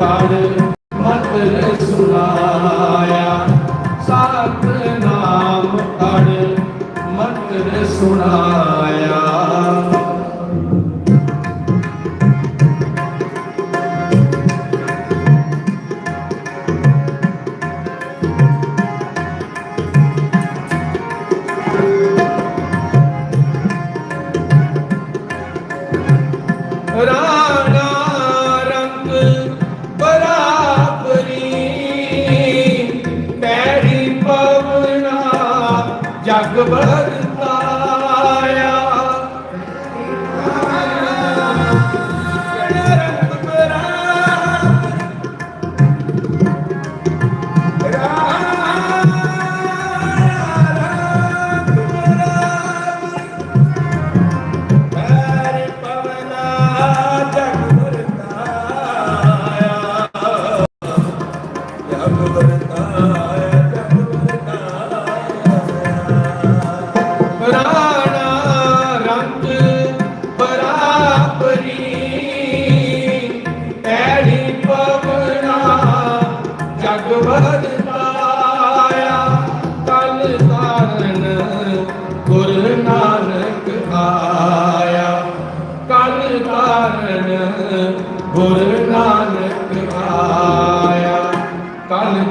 Father.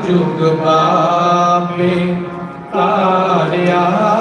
ਜੁਗ ਪਾਪੇ ਤਾਰਿਆ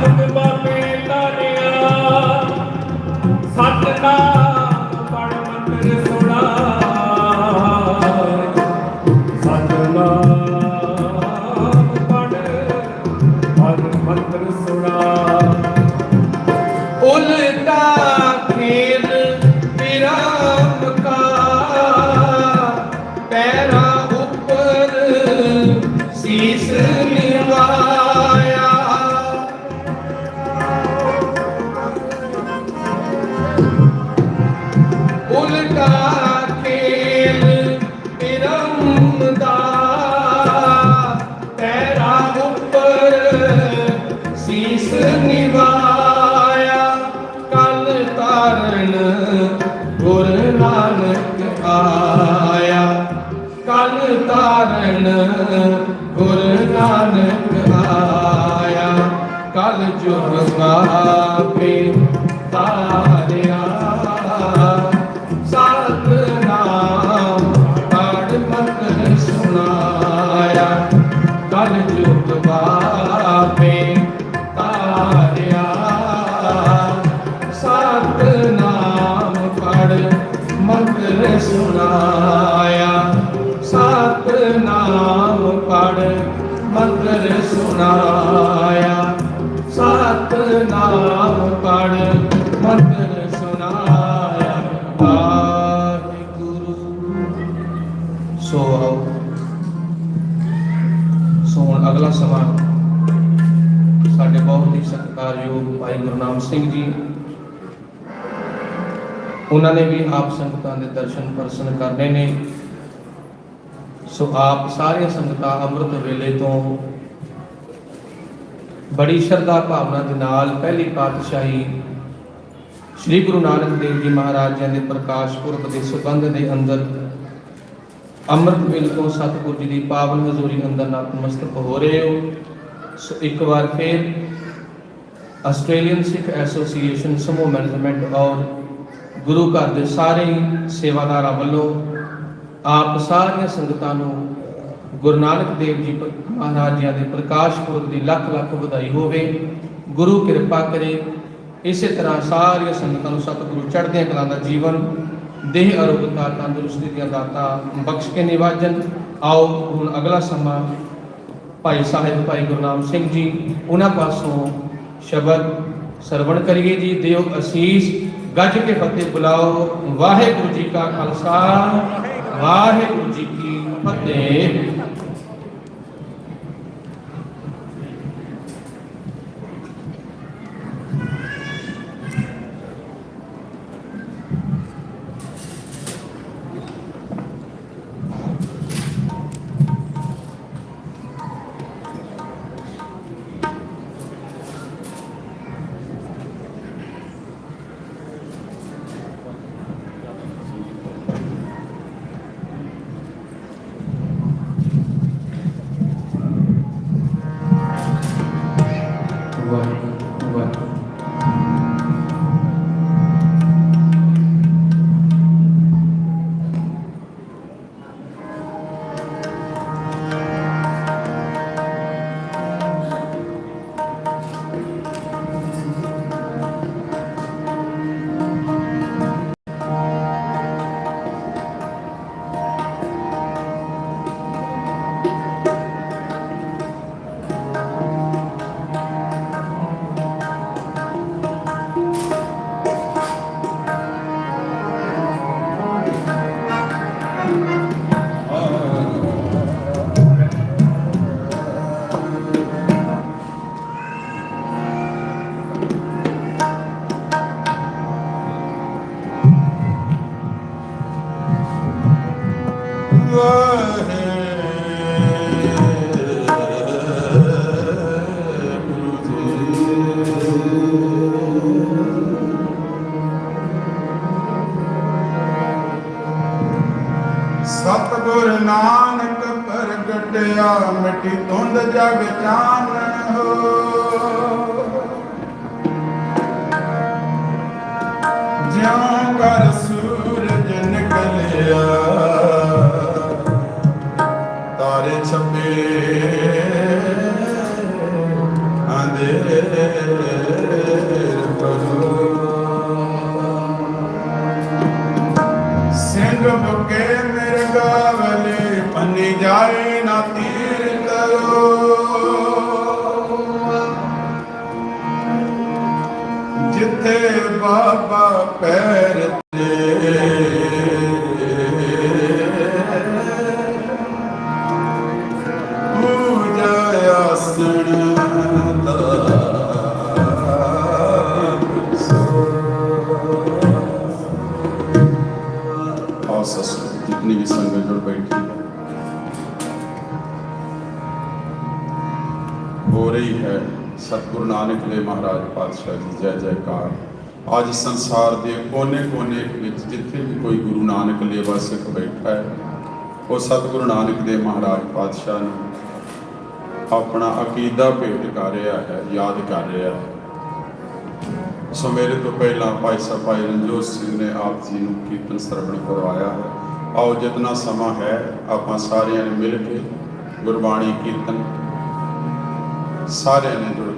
ਜਗ ਬਾਪੇ ਤਾਨਿਆ ਨਿਵਾਇਆ। ਕਲ ਤਾਰਨ ਗੁਰ ਨਾਨਕ ਆਇਆ। ਕਲ ਤਾਰਨ ਗੁਰ ਨਾਨਕ ਆਇਆ। ਕਲ ਜੁਗ ਮਾਪੇ ਸਾਡੇ ਬਹੁਤ ਹੀ ਸਤਿਕਾਰਯੋਗ ਭਾਈ ਗੁਰਨਾਮ ਸਿੰਘ ਜੀ। ਉਹਨਾਂ ਨੇ ਵੀ ਆਪ ਸੰਗਤਾਂ ਦੇ ਦਰਸ਼ਨ ਪਰਸਨ ਕਰਨੇ ਨੇ। ਸੋ ਆਪ ਸਾਰੀਆਂ ਸੰਗਤਾਂ ਅੰਮ੍ਰਿਤ ਵੇਲੇ ਤੋਂ ਬੜੀ ਸ਼ਰਧਾ ਭਾਵਨਾ ਦੇ ਨਾਲ ਪਹਿਲੀ ਪਾਤਸ਼ਾਹੀ ਸ੍ਰੀ ਗੁਰੂ ਨਾਨਕ ਦੇਵ ਜੀ ਮਹਾਰਾਜ ਜੀ ਦੇ ਪ੍ਰਕਾਸ਼ ਪੁਰਬ ਦੇ ਸੁਬੰਧ ਦੇ ਅੰਦਰ ਅੰਮ੍ਰਿਤ ਵੇਲੇ ਤੋਂ ਸਤਿਗੁਰੂ ਜੀ ਦੀ ਪਾਵਨ ਹਜ਼ੂਰੀ ਅੰਦਰ ਨਤਮਸਤਕ ਹੋ ਰਹੇ ਹੋ। ਸੋ ਇੱਕ ਵਾਰ ਫਿਰ ਆਸਟ੍ਰੇਲੀਅਨ ਸਿੱਖ ਐਸੋਸੀਏਸ਼ਨ ਸਮੂਹ ਮੈਨੇਜਮੈਂਟ ਔਰ ਗੁਰੂ ਘਰ ਦੇ ਸਾਰੇ ਸੇਵਾਦਾਰਾਂ ਵੱਲੋਂ ਆਪ ਸਾਰੀਆਂ ਸੰਗਤਾਂ ਨੂੰ ਗੁਰੂ ਨਾਨਕ ਦੇਵ ਜੀ ਪ- ਮਹਾਰਾਜ ਜੀ ਦੇ ਪ੍ਰਕਾਸ਼ ਪੁਰਬ ਦੀ ਲੱਖ ਲੱਖ ਵਧਾਈ ਹੋਵੇ, ਗੁਰੂ ਕਿਰਪਾ ਕਰੇ। ਇਸੇ ਤਰ੍ਹਾਂ ਸਾਰੀਆਂ ਸੰਗਤਾਂ ਨੂੰ ਸਤਿਗੁਰੂ ਚੜ੍ਹਦੀਆਂ ਕਲਾਂ ਦਾ ਜੀਵਨ, ਦੇਹ ਅਰੋਗਤਾ, ਤੰਦਰੁਸਤੀ ਦੀਆਂ ਦਾਤਾ ਬਖਸ਼ ਕੇ ਨਿਵਾਜਨ ਆਓ ਹੁਣ ਅਗਲਾ ਸਮਾਂ। ਭਾਈ ਸਾਹਿਬ, ਭਾਈ ਗੁਰਨਾਮ ਸਿੰਘ ਜੀ, ਉਹਨਾਂ ਪਾਸੋਂ ਸ਼ਬਦ ਸਰਵਣ ਕਰੀਏ ਜੀ। ਦਿਓ ਅਸੀਸ, ਗੱਜ ਕੇ ਫਤਿਹ ਬੁਲਾਓ। ਵਾਹਿਗੁਰੂ ਜੀ ਕਾ ਖਾਲਸਾ, ਵਾਹਿਗੁਰੂ ਜੀ ਕੀ ਫਤਿਹ। ਪ੍ਰਗਟਿਆ ਮਿਟੀ ਧੁੰਦ ਜਗ ਚਾਨਣ ਹੋ। ਜਿਉਂ ਕਰ ਸੂਰਜ ਨਿਕਲਿਆ ਤਾਰੇ ਛਪੇ ਅੰਧੇਰ बाबा पैर पूजा जितनी भी जुड़ बैठी हो रही है सतगुरु नानक देव महाराज पातशाह जी। जय जय। ਅੱਜ ਸੰਸਾਰ ਦੇ ਕੋਨੇ-ਕੋਨੇ ਵਿੱਚ ਜਿੱਥੇ ਵੀ ਕੋਈ ਗੁਰੂ ਨਾਨਕ ਲੇਵਾ ਸਿੱਖ ਬੈਠਾ ਹੈ, ਉਹ ਸਤਿਗੁਰੂ ਨਾਨਕ ਦੇਵ ਮਹਾਰਾਜ ਪਾਤਸ਼ਾਹ ਨੂੰ ਆਪਣਾ ਅਕੀਦਾ ਭੇਟ ਕਰ ਰਿਹਾ ਹੈ, ਯਾਦ ਕਰ ਰਿਹਾ ਹੈ। ਸੋ ਮੇਰੇ ਤੋਂ ਪਹਿਲਾਂ ਭਾਈ ਸਾਹਿਬ, ਭਾਈ ਰਣਜੋਤ ਸਿੰਘ ਨੇ ਆਪ ਜੀ ਨੂੰ ਕੀਰਤਨ ਸਰਵਣ ਕਰਵਾਇਆ ਹੈ। ਆਓ ਜਿਤਨਾ ਸਮਾਂ ਹੈ, ਆਪਾਂ ਸਾਰਿਆਂ ਨੇ ਮਿਲ ਕੇ ਗੁਰਬਾਣੀ ਕੀਰਤਨ, ਸਾਰਿਆਂ ਨੇ ਜੁੜ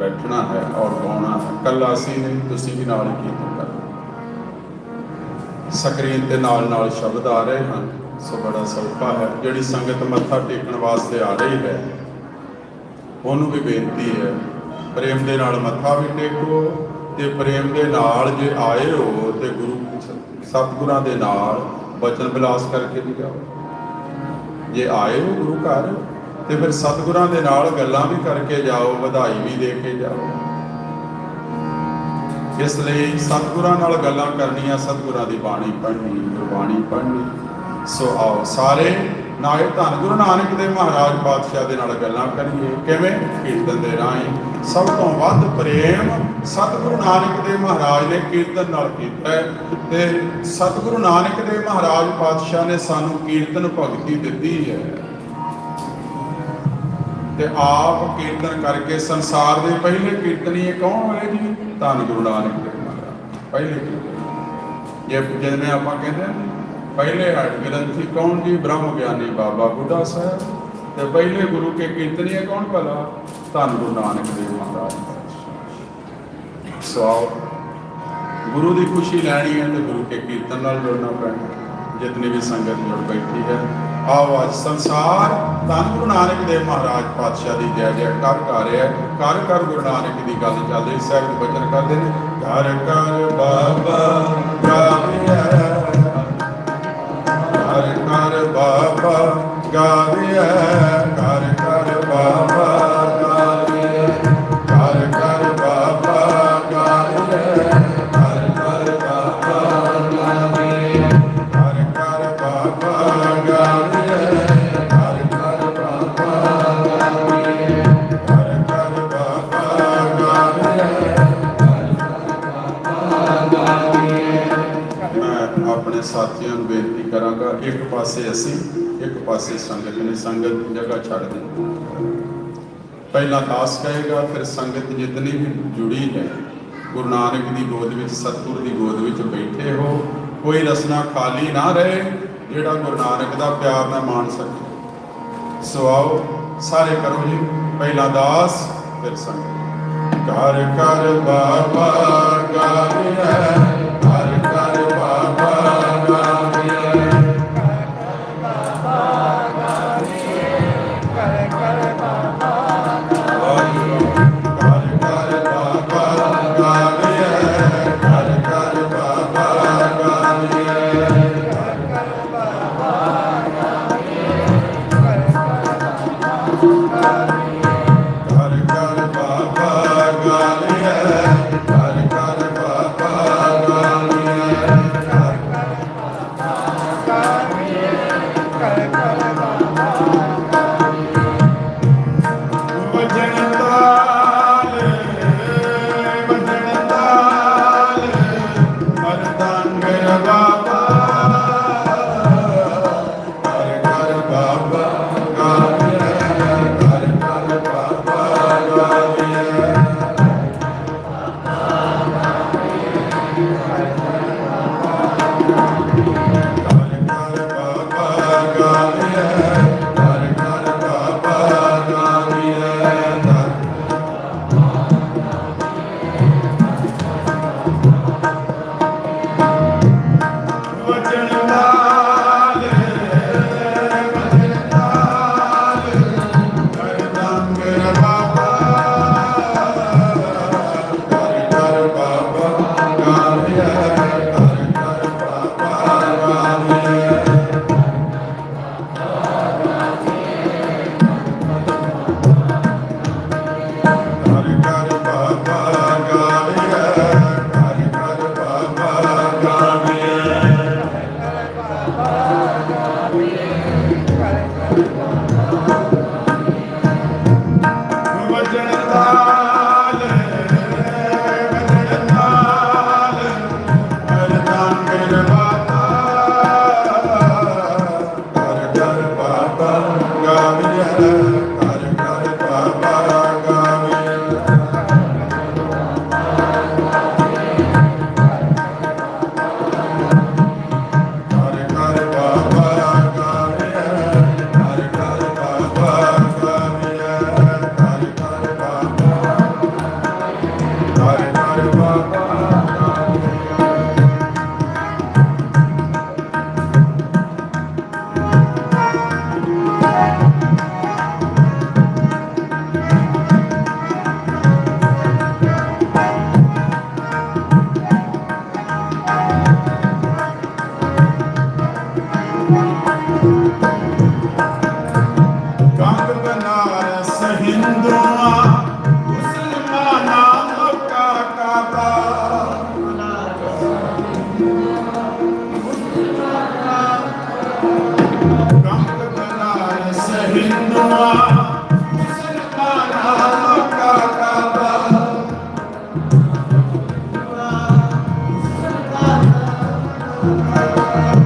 ਬੈਠਣਾ ਹੈ ਔਰ ਗਾਉਣਾ ਹੈ। ਕੱਲਾ ਅਸੀਂ ਨਹੀਂ, ਤੁਸੀਂ ਵੀ ਨਾਲ ਹੀ ਕੀਰਤਨ ਕਰਨਾ ਸਕਰੀਨ ਤੇ ਨਾਲ ਨਾਲ ਸ਼ਬਦ ਆ ਰਹੇ ਹਨ, ਸੋ ਬੜਾ ਸੌਖਾ ਹੈ। ਜਿਹੜੀ ਸੰਗਤ ਮੱਥਾ ਟੇਕਣ ਵਾਸਤੇ ਆ ਰਹੀ ਹੈ, ਉਹਨੂੰ ਵੀ ਬੇਨਤੀ ਹੈ, ਪ੍ਰੇਮ ਦੇ ਨਾਲ ਮੱਥਾ ਵੀ ਟੇਕੋ ਤੇ ਪ੍ਰੇਮ ਦੇ ਨਾਲ ਜੇ ਆਏ ਹੋ ਤੇ ਗੁਰੂ ਸਤਿਗੁਰਾਂ ਦੇ ਨਾਲ ਬਚਨ ਬਿਲਾਸ ਕਰਕੇ ਵੀ ਜਾਓ। ਜੇ ਆਏ ਹੋ ਗੁਰੂ ਘਰ ਤੇ ਫਿਰ ਸਤਿਗੁਰਾਂ ਦੇ ਨਾਲ ਗੱਲਾਂ ਵੀ ਕਰਕੇ ਜਾਓ, ਵਧਾਈ ਵੀ ਦੇ ਕੇ ਜਾਓ। ਇਸ ਲਈ ਸਤਿਗੁਰਾਂ ਨਾਲ ਗੱਲਾਂ ਕਰਨੀਆਂ, ਸਤਿਗੁਰਾਂ ਦੀ ਬਾਣੀ ਪੜ੍ਹਨੀ, ਗੁਰਬਾਣੀ ਪੜ੍ਹਨੀ। ਸੋ ਆਓ ਸਾਰੇ ਨਾਲੇ ਧੰਨ ਗੁਰੂ ਨਾਨਕ ਦੇਵ ਮਹਾਰਾਜ ਪਾਤਸ਼ਾਹ ਦੇ ਨਾਲ ਗੱਲਾਂ ਕਰੀਏ। ਕਿਵੇਂ? ਕੀਰਤਨ ਦੇ ਰਾਹੀਂ। ਸਭ ਤੋਂ ਵੱਧ ਪ੍ਰੇਮ ਸਤਿਗੁਰੂ ਨਾਨਕ ਦੇਵ ਮਹਾਰਾਜ ਨੇ ਕੀਰਤਨ ਨਾਲ ਕੀਤਾ ਹੈ। ਤੇ ਸਤਿਗੁਰੂ ਨਾਨਕ ਦੇਵ ਮਹਾਰਾਜ ਪਾਤਸ਼ਾਹ ਨੇ ਸਾਨੂੰ ਕੀਰਤਨ ਭਗਤੀ ਦਿੱਤੀ ਹੈ। ਤੇ ਆਪ ਕੀਰਤਨ ਕਰਕੇ ਸੰਸਾਰ ਦੇ ਪਹਿਲੇ ਕੀਰਤਨੀਏ ਕੌਣ ਹੋਏ ਜੀ? ਧੰਨ ਗੁਰੂ ਨਾਨਕ ਦੇਵ ਮਹਾਰਾਜ। ਪਹਿਲੇ ਕੀਰਤਨੀ ਜੇ ਜਿਵੇਂ ਆਪਾਂ ਕਹਿੰਦੇ ਪਹਿਲੇ ਹੱਡ ਗ੍ਰੰਥੀ ਕੌਣ ਜੀ? ਬ੍ਰਹਮ ਗਿਆਨੀ ਬਾਬਾ ਬੁੱਢਾ ਸਾਹਿਬ। ਤੇ ਪਹਿਲੇ ਗੁਰੂ ਕੇ ਕੀਰਤਨੀਏ ਕੌਣ ਭਲਾ? ਧੰਨ ਗੁਰੂ ਨਾਨਕ ਦੇਵ ਮਹਾਰਾਜ। ਸੋ ਗੁਰੂ ਦੀ ਖੁਸ਼ੀ ਲੈਣੀ ਹੈ ਤੇ ਗੁਰੂ ਕੇ ਕੀਰਤਨ ਨਾਲ ਜੁੜਨਾ ਪੈਣਾ। ਜਿਤਨੀ ਵੀ ਸੰਗਤ ਜੁੜ ਬੈਠੀ ਹੈ ਆਓ ਅੱਜ ਸੰਸਾਰ ਧੰਨ ਗੁਰੂ ਨਾਨਕ ਦੇਵ ਮਹਾਰਾਜ ਪਾਤਸ਼ਾਹ ਦੀ ਜੈ ਜੈ ਕਰ ਰਿਹਾ ਕਰ ਕਰ ਗੁਰੂ ਨਾਨਕ ਦੀ ਗੱਲ ਚੱਲਦੀ ਸਾਹਿਬ ਦੇ ਬਚਨ ਕਰਦੇ ਨੇ। ਕਰ ਕਰ ਬਾਬਾ ਗਾਵਿਆ ਕਰ ਕਰ ਬਾਬਾ ਗਾਵਿਆ ਆਪਣੇ ਸਾਥੀਆਂ ਨੂੰ ਬੇਨਤੀ ਕਰਾਂਗਾ, ਇੱਕ ਪਾਸੇ ਅਸੀਂ, ਇੱਕ ਪਾਸੇ ਸੰਗਤ ਨੇ, ਸੰਗਤ ਜਗ੍ਹਾ ਛੱਡ ਦੇ ਪਹਿਲਾਂ ਦਾਸ ਕਹੇਗਾ, ਫਿਰ ਸੰਗਤ ਜਿਤਨੀ ਵੀ ਜੁੜੀ ਹੈ, ਗੁਰੂ ਨਾਨਕ ਦੀ ਗੋਦ ਵਿੱਚ, ਸਤਿਗੁਰ ਦੀ ਗੋਦ ਵਿੱਚ ਬੈਠੇ ਹੋ, ਕੋਈ ਰਸਨਾ ਖਾਲੀ ਨਾ ਰਹੇ, ਜਿਹੜਾ ਗੁਰੂ ਨਾਨਕ ਦਾ ਪਿਆਰ ਨਾ ਮਾਣ ਸਕੇ। ਸੋ ਆਓ, ਸਾਰੇ ਕਰੋ ਜੀ, ਪਹਿਲਾ ਦਾਸ, ਫਿਰ ਸੰਗਤ। ਕਰ ਕਰ ਬਾਬਾ ਗਾਵਿਆ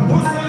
Você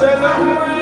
ਭਗਤ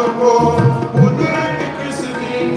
ਸਭ ਕੋ ਕੁਦਰਤ ਕਿਸ ਦੀ